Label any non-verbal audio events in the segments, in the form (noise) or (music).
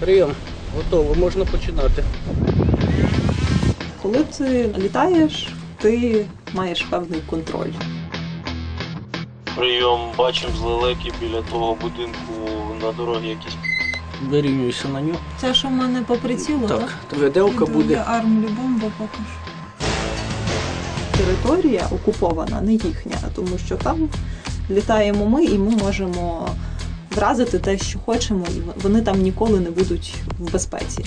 Прийом. Готово, можна починати. Коли ти літаєш, ти маєш певний контроль. Прийом, бачимо з лелеки біля того будинку на дорогі якісь. Вирівнююся на нього. Це що в мене по прицілу, Так, виделка буде. арм любомба поки Територія окупована не їхня, тому що там літаємо ми і ми можемо вразити те, що хочемо, і вони там ніколи не будуть в безпеці.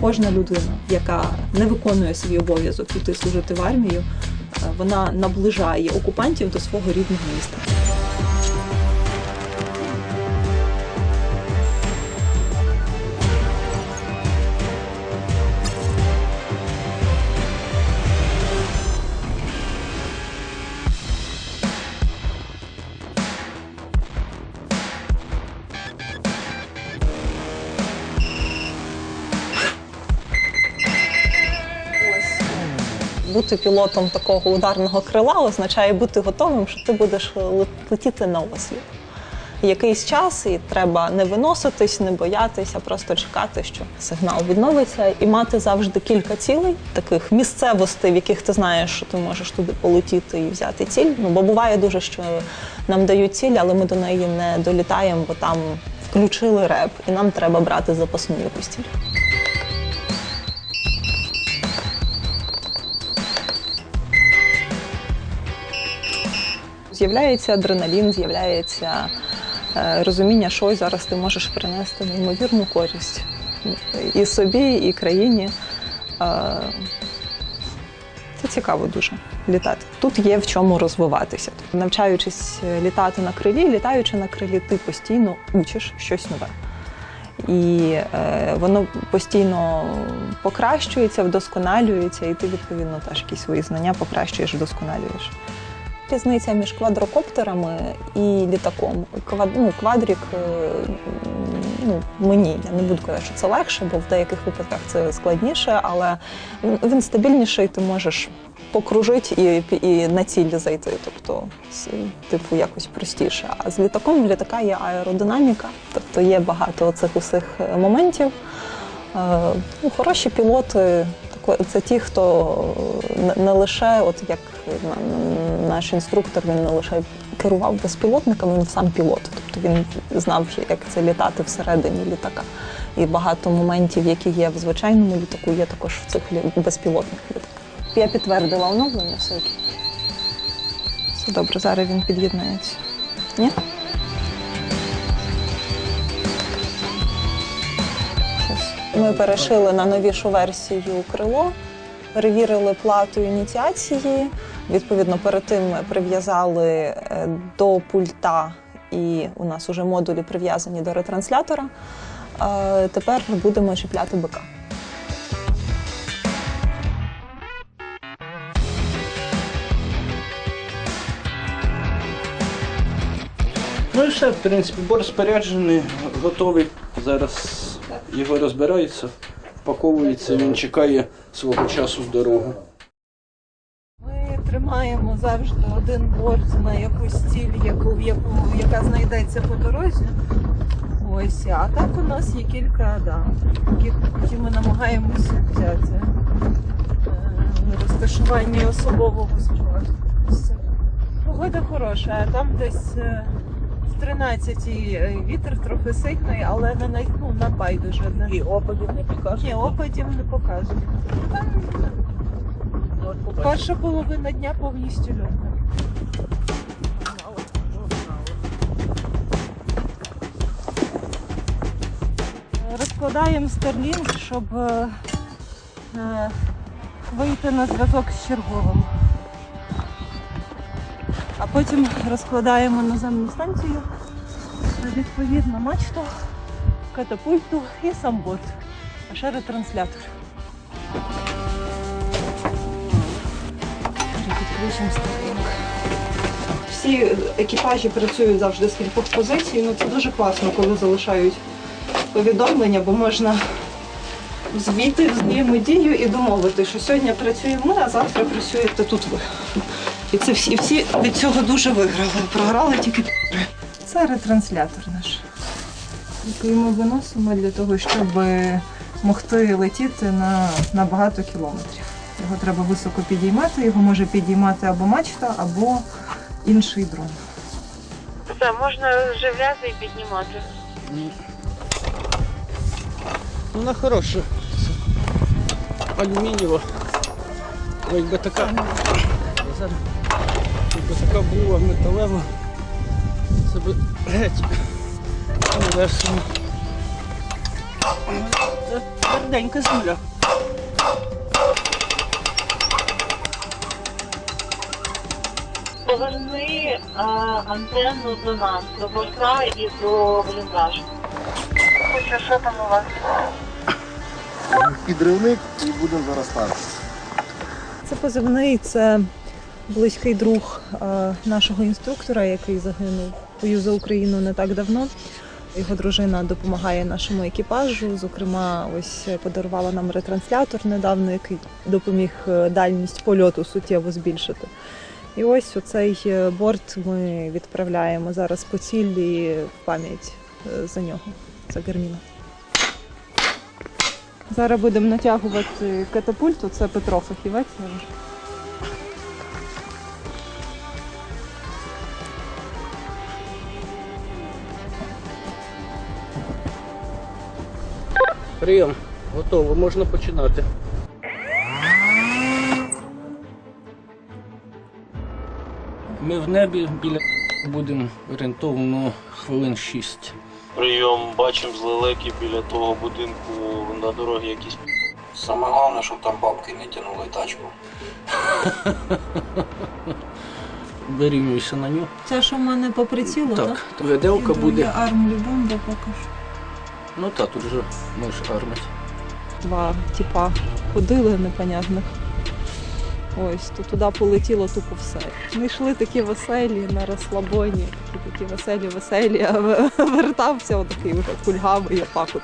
Кожна людина, яка не виконує свій обов'язок піти служити в армію, е, вона наближає окупантів до свого рідного міста. Бути пілотом такого ударного крила означає бути готовим, що ти будеш летіти на осліп. Якийсь час і треба не виноситись, не боятися, просто чекати, що сигнал відновиться, і мати завжди кілька цілей, таких місцевостей, в яких ти знаєш, що ти можеш туди полетіти і взяти ціль. Ну бо буває дуже, що нам дають ціль, але ми до неї не долітаємо, бо там включили реп, і нам треба брати запасну якусь ціль. З'являється адреналін, з'являється е, розуміння, що зараз ти можеш принести неймовірну користь і собі, і країні. Е, Це цікаво дуже літати. Тут є в чому розвиватися. Навчаючись літати на крилі, літаючи на крилі, ти постійно учиш щось нове. І е, воно постійно покращується, вдосконалюється, і ти відповідно теж якісь свої знання покращуєш, вдосконалюєш. Різниця між квадрокоптерами і літаком. Квад, ну, квадрік е, ну, мені, я не буду казати, що це легше, бо в деяких випадках це складніше, але він- стабільніший, ти можеш покружити і, і на ціль зайти. Тобто, типу, якось простіше. А з літаком в літака є аеродинаміка, тобто є багато оцих усіх моментів. Е, Ну, хороші пілоти це ті, хто не- лише, от як на- наш інструктор, він не лише керував безпілотниками, він сам пілот. Тобто він знав, як це літати всередині літака. І багато моментів, які є в звичайному літаку, є також в цих безпілотних літаках. Я підтвердила оновлення все. Все добре, зараз він під'єднається. Ні? Ми перешили на новішу версію крило, перевірили плату ініціації. Відповідно, перед тим ми прив'язали е, до пульта, і у нас вже модулі прив'язані до ретранслятора. Е, Тепер будемо чіпляти БК. Ну і все, в принципі, бор споряджений, готовий. Зараз його розбирається, впаковується, він чекає свого часу в дорогу. Ми тримаємо завжди один борт на якусь ціль, яку, яку, яка знайдеться по дорозі. Ось, а так у нас є кілька, да, які, ми намагаємося взяти. Е, Розташування особового. Все. Погода хороша, а там десь е, в 13 вітер трохи сильний, але не на, ну, на байдуже. І опадів не покажуть. Ні, опадів не показує. Там перша половина дня повністю льотна. Розкладаємо Starlink, щоб е, е, вийти на зв'язок з черговим. А потім розкладаємо наземну станцію, відповідно мачту, катапульту і сам бот. А ще ретранслятор. Всі екіпажі працюють завжди з кількох позицій. Ну це дуже класно, коли залишають повідомлення, бо можна звійти в взаємодію і домовити, що сьогодні працюємо ми, а завтра працюєте тут ви. І це всі, всі від цього дуже виграли. Програли тільки. Це ретранслятор наш. який ми виносимо для того, щоб могти летіти на, на багато кілометрів. Його треба високо підіймати, його може підіймати або мачта, або інший дрон. Це можна живляти і піднімати. Вона хороша. Алюмінієва. Ой, Якби така. Зараз. Така була металева. Це би геть. Не. Це тверденька земля. Поверни а, антенну до нас, до борта і до бліндажу. Хоча що там у вас? підривник і будемо заростати. Це позивний, це близький друг е, нашого інструктора, який загинув в бою за Україну не так давно. Його дружина допомагає нашому екіпажу. Зокрема, ось подарувала нам ретранслятор недавно, який допоміг е, дальність польоту суттєво збільшити. І ось оцей е, борт ми відправляємо зараз по цілі в пам'ять е, за нього. Це Герміна. Зараз будемо натягувати катапульту. Це Петро фахівець. Прийом. Готово, можна починати. Ми в небі біля будемо орієнтовно хвилин 6. Прийом бачимо з лелеки біля того будинку на дорогі якісь. Саме головне, щоб там бабки не тянули тачку. (laughs) Вирівнюйся на нього. Це що в мене по прицілу, Так, виделка буде. армлі бомба поки що. Ну так, тут вже можеш армити. Два типа ходили непонятних. Ось, то туди полетіло тупо все. Ми йшли такі веселі на розслабоні, такі, веселі, веселі, а вертався отакий вже кульгавий опак от.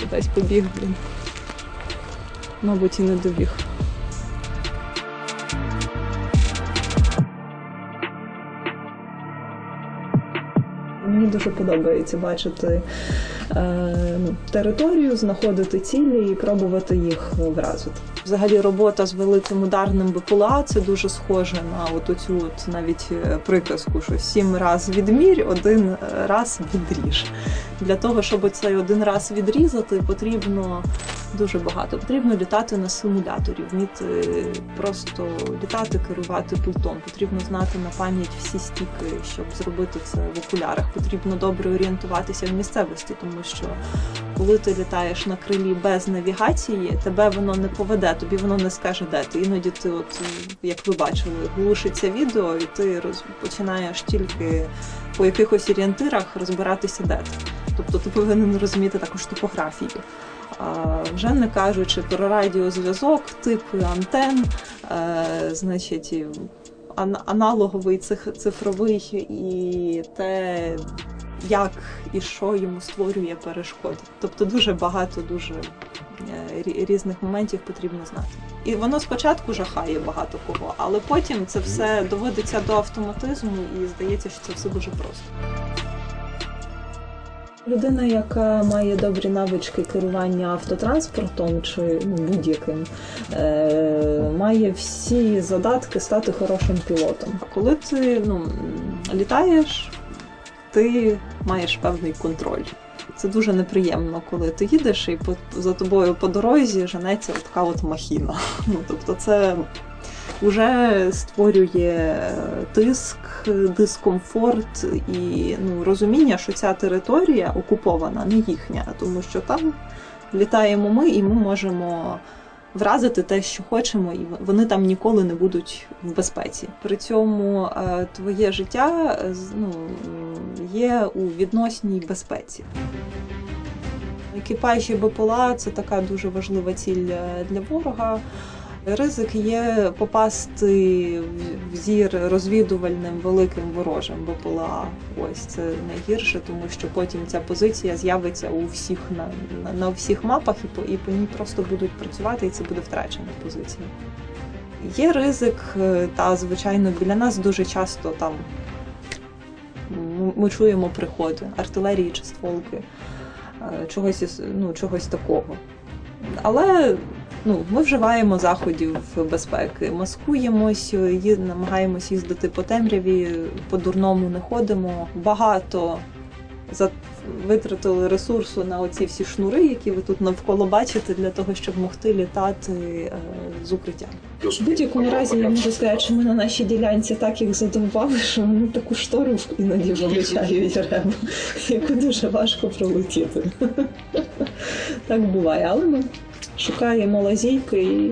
Кудись побіг, блін. Мабуть, і не добіг. Мені дуже подобається бачити е, ну, територію, знаходити цілі і пробувати їх вразити. Взагалі, робота з великим ударним БПЛА це дуже схоже на от оцю от навіть е, приказку, що сім раз відмірь, один е, раз відріж. Для того, щоб цей один раз відрізати, потрібно дуже багато. Потрібно літати на симуляторі, вміти просто літати, керувати пультом. Потрібно знати на пам'ять всі стіки, щоб зробити це в окулярах. Потрібно добре орієнтуватися в місцевості, тому що коли ти літаєш на крилі без навігації, тебе воно не поведе, тобі воно не скаже, де ти. Іноді ти, от як ви бачили, глушиться відео, і ти роз... починаєш тільки по якихось орієнтирах розбиратися, де ти. Тобто ти повинен розуміти також топографію. А, вже не кажучи про радіозв'язок, типи антен, е, значить, аналоговий цих- цифровий і те, як і що йому створює перешкоди. Тобто дуже багато дуже е, різних моментів потрібно знати. І воно спочатку жахає багато кого, але потім це все доводиться до автоматизму і здається, що це все дуже просто. Людина, яка має добрі навички керування автотранспортом чи ну, будь-яким, е, має всі задатки стати хорошим пілотом. Коли ти ну, літаєш, ти маєш певний контроль. Це дуже неприємно, коли ти їдеш і по, за тобою по дорозі женеться така от махіна. (laughs) Ну, тобто це вже створює тиск, дискомфорт і ну, розуміння, що ця територія окупована, не їхня, тому що там літаємо ми, і ми можемо вразити те, що хочемо, і вони там ніколи не будуть в безпеці. При цьому е, твоє життя е, ну, є у відносній безпеці. Екіпажі БПЛА це така дуже важлива ціль е, для ворога. Ризик є попасти в- зір розвідувальним великим ворожим БПЛА. Ось це найгірше, тому що потім ця позиція з'явиться у всіх на, на, на всіх мапах, і по, і по ній просто будуть працювати, і це буде втрачена позиція. Є ризик, е, та звичайно, біля нас дуже часто там ми чуємо приходи артилерії чи стволки, е, чогось, ну, чогось такого. Але ну, ми вживаємо заходів безпеки, маскуємось, ї- намагаємось їздити по темряві, по дурному не ходимо. Багато за- витратили ресурсу на оці всі шнури, які ви тут навколо бачите, для того, щоб могти літати е, з укриття. В будь-якому разі я можу сказати, що ми на нашій ділянці так їх задовбали, що вони таку штору іноді вилучають ребу, (laughs) яку дуже важко пролетіти. (laughs) Так буває, але ми шукаємо лазійки і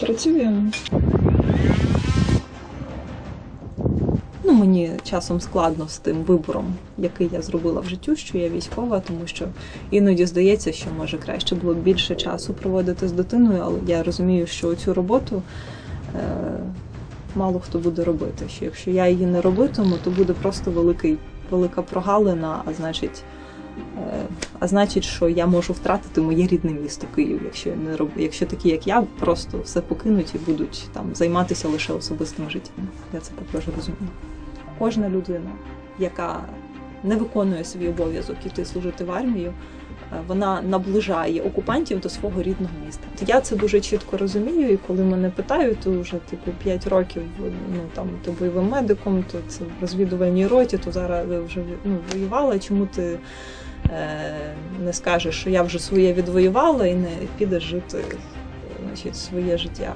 працюємо. Ну, мені часом складно з тим вибором, який я зробила в життю, що я військова, тому що іноді здається, що може краще було б більше часу проводити з дитиною, але я розумію, що цю роботу е, мало хто буде робити. Що якщо я її не робитиму, то буде просто великий, велика прогалина, а значить. Е, А значить, що я можу втратити моє рідне місто Київ, якщо я не роб... якщо такі, як я, просто все покинуть і будуть там займатися лише особистим життям. Я це також розумію. Кожна людина, яка не виконує свій обов'язок іти служити в армію, вона наближає окупантів до свого рідного міста. Я це дуже чітко розумію, і коли мене питають, то вже типу 5 років ну там ти бойовим медиком, то це в розвідувальній роті, то зараз вже ну, воювала. Чому ти е, не скажеш, що я вже своє відвоювала і не підеш жити значить, своє життя?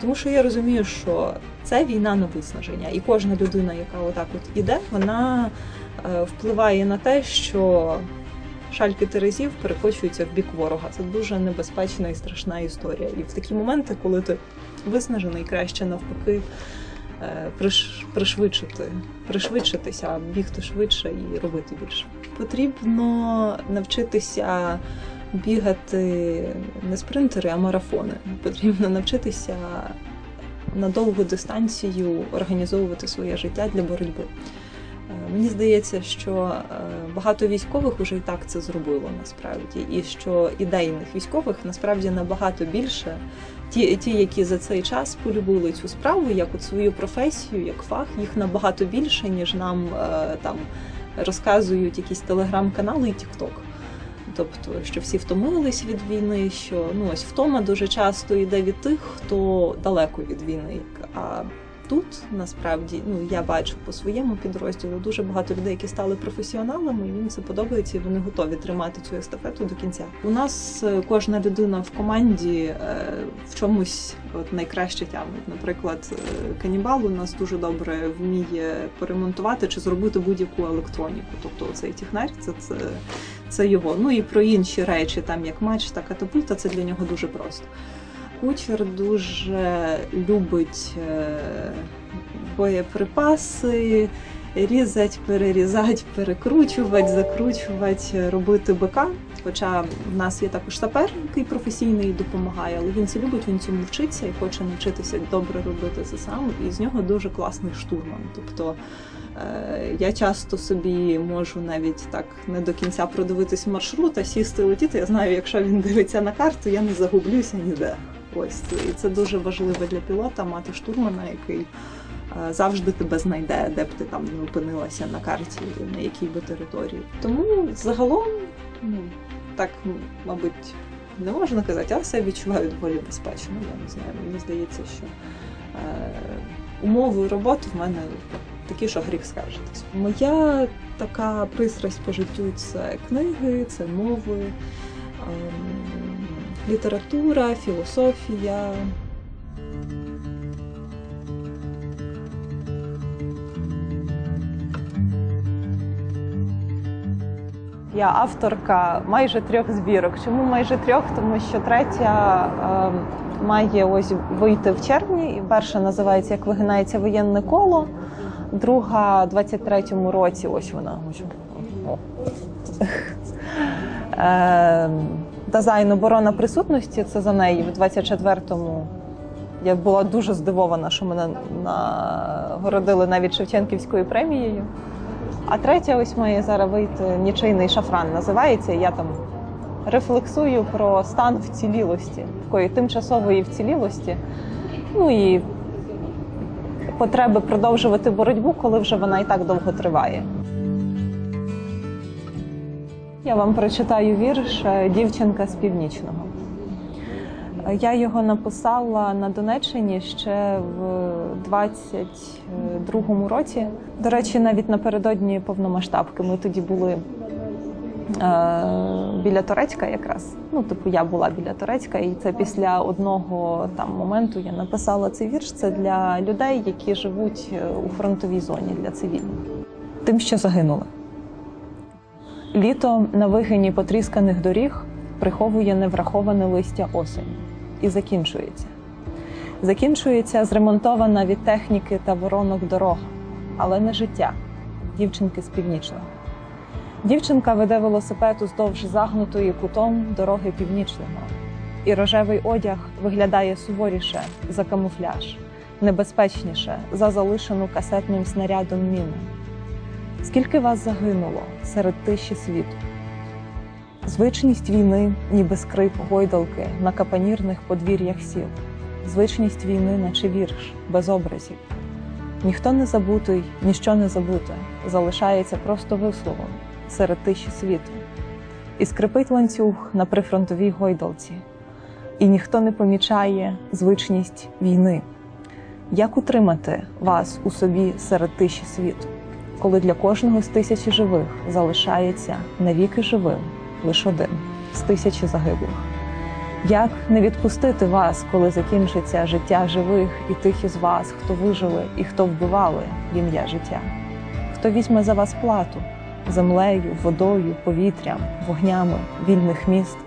Тому що я розумію, що це війна на виснаження, і кожна людина, яка отак от іде, вона е, впливає на те, що шальки терезів перекочуються в бік ворога. Це дуже небезпечна і страшна історія. І в такі моменти, коли ти виснажений, краще навпаки е, приш, пришвидшити, пришвидшитися, бігти швидше і робити більше. Потрібно навчитися бігати не спринтери, а марафони. Потрібно навчитися на довгу дистанцію організовувати своє життя для боротьби. Е, Мені здається, що е, багато військових уже і так це зробило насправді, і що ідейних військових насправді набагато більше. Ті, ті, які за цей час полюбили цю справу, як от свою професію, як фах, їх набагато більше, ніж нам е, там розказують якісь телеграм-канали і Тікток. Тобто, що всі втомились від війни, що ну ось втома дуже часто йде від тих, хто далеко від війни. А тут насправді ну я бачу по своєму підрозділу дуже багато людей, які стали професіоналами, і їм це подобається, і вони готові тримати цю естафету до кінця. У нас е, кожна людина в команді е, в чомусь от найкраще тягнуть. Наприклад, е, канібал у нас дуже добре вміє поремонтувати чи зробити будь-яку електроніку. Тобто цей технар це, це, це його. Ну і про інші речі, там як матч та катапульта, це для нього дуже просто. Кучер дуже любить е, боєприпаси, різати, перерізати, перекручувати, закручувати, робити БК. Хоча в нас є також сапер, який професійний допомагає, але він це любить, він цьому вчиться і хоче навчитися добре робити це сам. І з нього дуже класний штурман. Тобто е, я часто собі можу навіть так не до кінця продивитись маршрут, а сісти летіти. Я знаю, якщо він дивиться на карту, я не загублюся ніде. Ось і це дуже важливо для пілота мати штурмана, який е, завжди тебе знайде, де б ти там не опинилася на карті, на якій би території. Тому загалом, ну так, мабуть, не можна казати, але себе відчуваю доволі безпечно. Я не знаю. Мені здається, що е, умови роботи в мене такі, що гріх скаржитись. Моя така пристрасть по життю це книги, це мови. Література, філософія. Я авторка майже трьох збірок. Чому майже трьох? Тому що третя е, має ось вийти в червні. І перша називається Як вигинається воєнне коло. Друга в 23-му році. Ось вона. Е, Дизайн оборона присутності. Це за неї в 24-му. Я була дуже здивована, що мене нагородили навіть Шевченківською премією. А третя ось має зараз вийти нічийний шафран називається. Я там рефлексую про стан вцілілості, такої тимчасової вцілілості. Ну і потреби продовжувати боротьбу, коли вже вона і так довго триває. Я вам прочитаю вірш е, Дівчинка з північного. Я його написала на Донеччині ще в 22-му році. До речі, навіть напередодні повномасштабки. Ми тоді були е, біля Турецька якраз. Ну, типу, я була біля Турецька, і це після одного там моменту я написала цей вірш. Це для людей, які живуть е, у фронтовій зоні для цивільних. Тим, що загинули. Літо на вигині потрісканих доріг приховує невраховане листя осені і закінчується. Закінчується зремонтована від техніки та воронок дорога, але не життя дівчинки з північного. Дівчинка веде велосипед уздовж загнутої кутом дороги північного, і рожевий одяг виглядає суворіше за камуфляж, небезпечніше за залишену касетним снарядом міну. Скільки вас загинуло серед тиші світу? Звичність війни, ніби скрип гойдалки на капанірних подвір'ях сіл. Звичність війни, наче вірш, без образів. Ніхто не забутий, ніщо не забуте, залишається просто висловом серед тиші світу. І скрипить ланцюг на прифронтовій гойдалці, і ніхто не помічає звичність війни. Як утримати вас у собі серед тиші світу? Коли для кожного з тисячі живих залишається навіки живим лише один з тисячі загиблих. Як не відпустити вас, коли закінчиться життя живих і тих із вас, хто вижили і хто вбивали ім'я життя? Хто візьме за вас плату землею, водою, повітрям, вогнями вільних міст?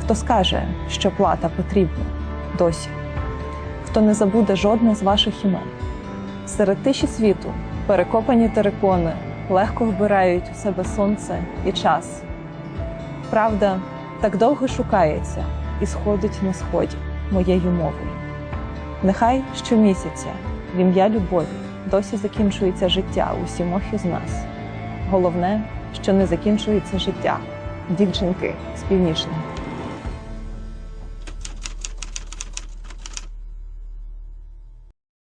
Хто скаже, що плата потрібна досі? Хто не забуде жодне з ваших імен? Серед тиші світу перекопані терикони легко вбирають у себе сонце і час. Правда так довго шукається і сходить на сході моєю мовою. Нехай щомісяця в ім'я любові досі закінчується життя у сімох із нас. Головне, що не закінчується життя дівчинки з північного.